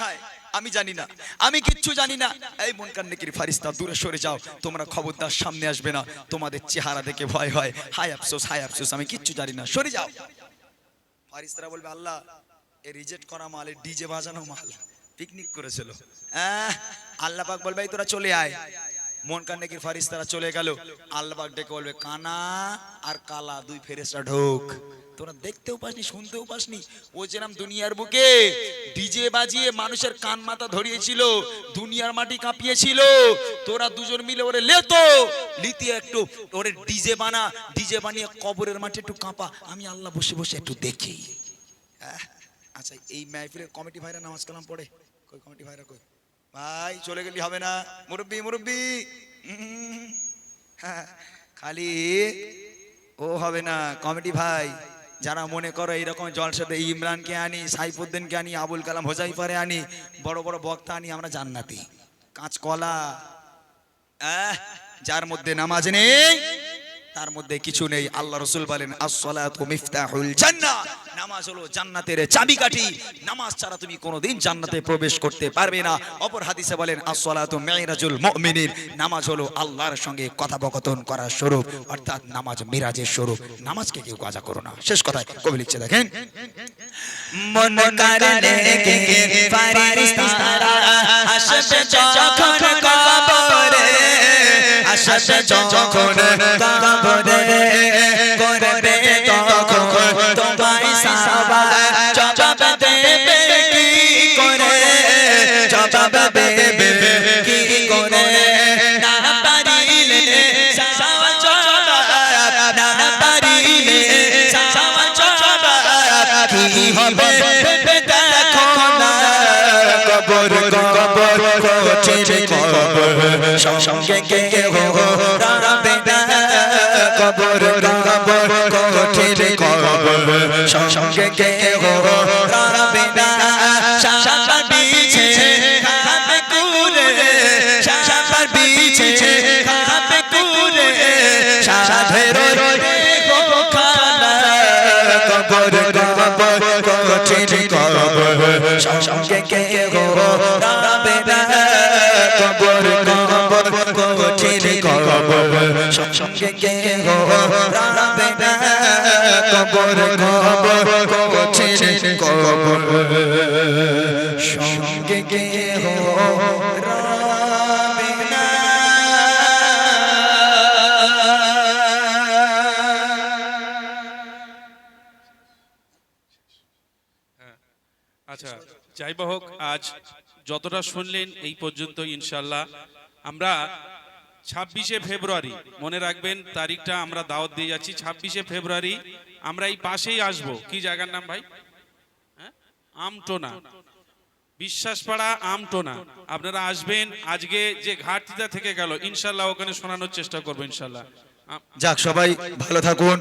হায়, আমি জানি না আমি কিচ্ছু জানি না। এই মন কান্নেকির ফারিস্তা দূরে সরে যাও তোমরা খবরদার সামনে আসবে না তোমাদের চেহারা দেখে ভয় হয়। হায় আফসোস হায় আফসোস আমি কিচ্ছু জানি না সরে যাও। ফারিস্তারা বলবে আল্লাহ এ রিজেক্ট করা মাল এ ডিজে বাজানো মাল পিকনিক করেছিল। আহ, আল্লাহ পাক বলবে তোরা চলে আয়। মন কান্নেকির ফারিস্তারা চলে গেল। আল্লাহ ডেকে বলবে, কানা আর কালা দুই ফেরেস্তা ঢোক। তোরা দেখতেও পাসনি, শুনতেও পাসনি। ও যেরাম দুনিয়ার বুকে ডিজে বাজিয়ে মানুষের কান মাথা ধরিয়েছিল, দুনিয়ার মাটি কাঁপিয়েছিল। তোরা দুজন মিলে ওরে লেতো লিতিয়ে একটু ওরে ডিজে বানা, ডিজে বানিয়ে কবরের মাঠে একটু কাঁপা। আমি আল্লাহ বসে বসে একটু দেখি। আচ্ছা এই মাহফিলের কমিটি ভাইরা নামাজ কালাম পড়ে? কই কমিটি ভাইরা কই? ভাই, চলে গেলি হবে না। মুরব্বি মুরব্বি। খালি ও হবে না। কমেডি ভাই, যারা মনে করো এইরকম জলসাতে ইমরানকে আনি, সাইফুদ্দিনকে আনি, আবুল কালাম হোজাইফারে আনি, বড় বড় বক্তা আনি, আমরা জান্নাতি। কাঁচকলা যার মধ্যে নামাজ নেই। তার মধ্যে কিছু নেই। আল্লাহ রসুল বলেন আসসালাতু মিফতাহুল জান্নাহ। নামাজ হলো জান্নাতের চাবিকাঠি। নামাজ ছাড়া তুমি কোনোদিন জান্নাতে প্রবেশ করতে পারবে না। অপর হাদিসে বলেন আসসালাতু মিরাজুল মুমিনিন। নামাজ হলো আল্লাহর সঙ্গে কথোপকথন করার স্বরূপ অর্থাৎ নামাজ মিরাজের স্বরূপ। নামাজকে কেউ কাজা করো না। শেষ কথায় কবি লিখছে দেখেন মন কারণে কে ফারিস্তারা আসবে যখন কবরে আসবে যখন কবরে করবে তখন তোমায় সাবা সঙ্গে কে হো কবর কবর কোচে কবর। সঙ্গে কে হো রাবে না সাপার বিছে খাবে কুরে সাপার বিছে খাবে কুরে। সাধের কবর কবর কোচে কবর। সঙ্গে কে হো কোচে কবর। সঙ্গে কে হো রাবে না কবর আচ্ছা যাই হোক, আজ যতটা শুনলেন এই পর্যন্ত ইনশাল্লাহ। আমরা ছাব্বিশে ফেব্রুয়ারি, মনে রাখবেন তারিখটা আমরা দাওয়াত দিয়ে যাচ্ছি, ছাব্বিশে ফেব্রুয়ারি আমরা এই পাশেই আসব। কি জায়গার নাম ভাই? হ্যাঁ? আমটোনা। বিশ্বাসপাড়া আমটোনা। আপনারা আসবেন, আজকে যে ঘাটতিটা থেকে গেল, ইনশাল্লাহ ওখানে শোনানোর চেষ্টা করব, ইনশাল্লাহ। যাক, সবাই ভালো থাকুন,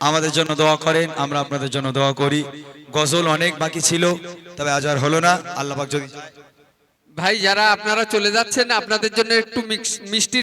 আমাদের জন্য দোয়া করেন, আমরা আপনাদের জন্য দোয়া করি। গজল অনেক বাকি ছিল, তবে আজ আর হলো না। আল্লাহ যদি ভাই যারা আপনারা চলে যাচ্ছেন আপনাদের জন্য একটু মিষ্টি